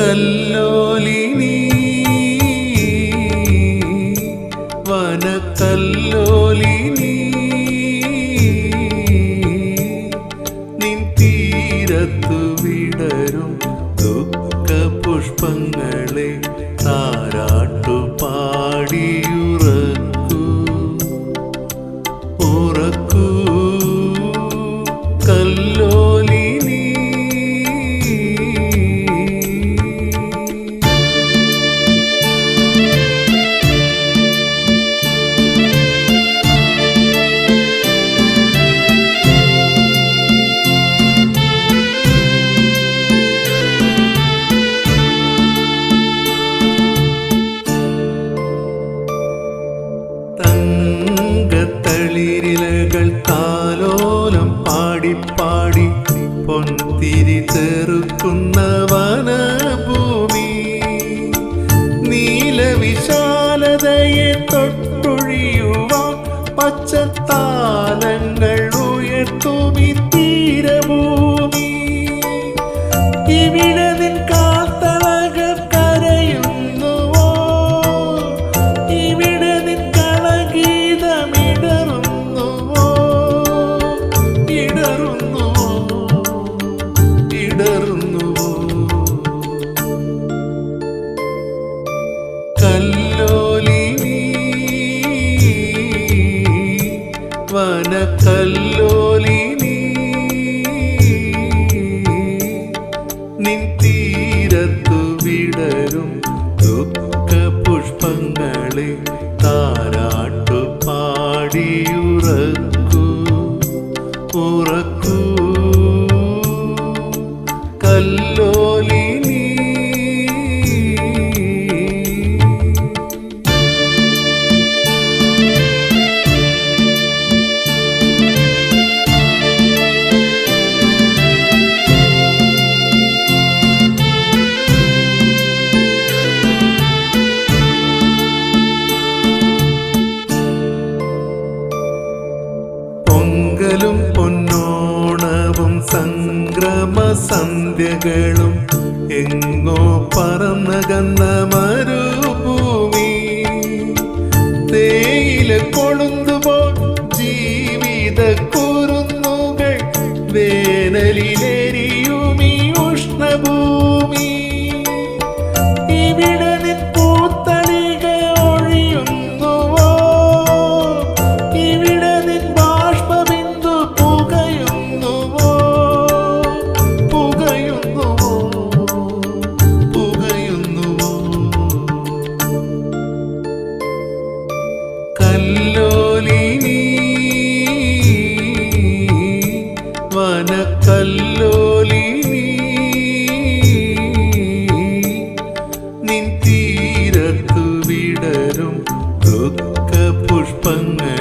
കല്ലോലിനി വനക്കല്ലോലിനി നിൻ തീരത്തു വിടരും ദുഃഖ പുഷ്പങ്ങളെ താരാട്ടു തങ്കത്തളിരിലകൾ താലോലം പാടിപ്പാടി പൊന്തിരി തെറുക്കുന്ന വനഭൂമി. നീലവിശാലതയെ തൊട്ടൊഴിയുവാൻ പച്ചത്താലങ്ങൾ ഉയർത്തുമി തീരഭൂമി. ഇവിടെ ഇടറുന്നുവോ കല്ലോലിനി കല്ലോലി നിൻ തീരത്തു വിടരും ദുഃഖ പുഷ്പങ്ങളെ താരാട്ടു പാടിയുറക്കൂ ഉറക്കൂ പൊങ്കലും പൊന്നോണവും സംക്രമ സന്ധ്യകളും എങ്ങോ പറന്നകന്ന കല്ലോലിനി നിൻ തീരത്തു വിടരും ദുഃഖ പുഷ്പങ്ങൾ.